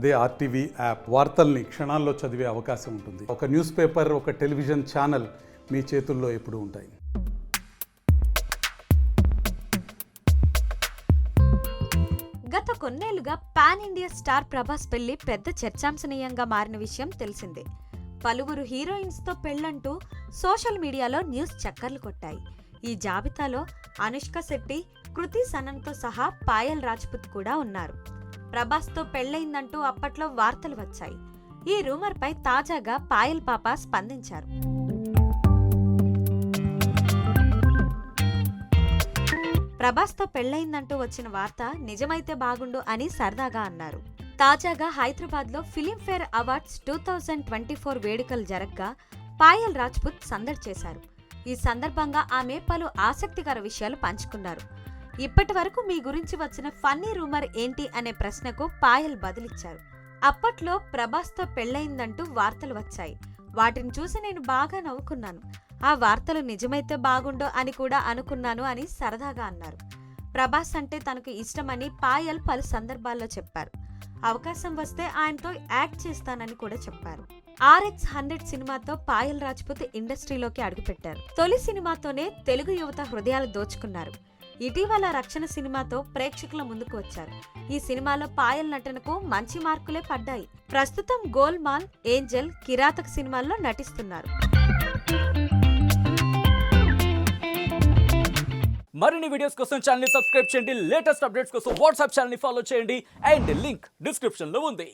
అదే RTV app వార్తల్ని క్షణాల్లో చదివే అవకాశం ఉంటుంది. ఒక న్యూస్ పేపర్ ఒక టెలివిజన్ ఛానల్ మీ చేతుల్లో ఎప్పుడు ఉంటాయి. గత కొన్నేళ్ళుగా పాన్ ఇండియా స్టార్ ప్రభాస్ పెళ్ళి పెద్ద చర్చాంశనీయంగా మారిన విషయం తెలిసిందే. పలువురు హీరోయిన్స్తో సోషల్ మీడియాలో న్యూస్ చక్కర్లు కొట్టాయి. ఈ జాబితాలో అనుష్క శెట్టి కృతి సనన్తో సహా పాయల్ రాజ్పుత్ కూడా ఉన్నారు. ప్రభాస్తో పెళ్ళయిందంటూ అప్పట్లో వార్తలు వచ్చాయి. ఈ రూమర్పై తాజాగా పాయల్ పాప స్పందించారు. ప్రభాస్తో పెళ్ళయిందంటూ వచ్చిన వార్త నిజమైతే బాగుండు అని సరదాగా అన్నారు. తాజాగా హైదరాబాద్లో Filmfare awards two thousand twenty four వేడుకలు జరగ్గా పాయల్ రాజ్పుత్ సందడి చేశారు. ఈ సందర్భంగా ఆమె పలు ఆసక్తికర విషయాలు పంచుకున్నారు. ఇప్పటి వరకు మీ గురించి వచ్చిన ఫన్నీ రూమర్ ఏంటి అనే ప్రశ్నకు పాయల్ బదులిచ్చారు. అప్పట్లో ప్రభాస్తో పెళ్ళయిందంటూ వార్తలు వచ్చాయి. వాటిని చూసి నేను బాగా నవ్వుకున్నాను. ఆ వార్తలు నిజమైతే బాగుండో అని కూడా అనుకున్నాను అని సరదాగా అన్నారు. ప్రభాస్ అంటే తనకు ఇష్టమని పాయల్ పలు సందర్భాల్లో చెప్పారు. అవకాశం వస్తే ఆయనతో యాక్ట్ చేస్తానని కూడా చెప్పారు. ఆర్ఎక్స్ హండ్రెడ్ సినిమాతో పాయల్ రాజ్పుత్ ఇండస్ట్రీలోకి అడుగుపెట్టారు. తొలి సినిమాతోనే తెలుగు యువత హృదయాలు దోచుకున్నారు. ఇటీవల రక్షణ సినిమాతో ప్రేక్షకుల ముందుకు వచ్చారు. ఈ సినిమాలో పాయల్ నటనకు మంచి మార్కులే పడ్డాయి. ప్రస్తుతం గోల్మాల్ ఏంజల్ కిరాతక్ సినిమాల్లో నటిస్తున్నారు. మరిన్ని వీడియోస్ కోసం ఛానల్ సబ్స్క్రైబ్ చేయండి. లేటెస్ట్ అప్డేట్స్ కోసం వాట్సాప్ ఛానల్ ఫాలో చేయండి. అండ్ లింక్ డిస్క్రిప్షన్లో ఉంది.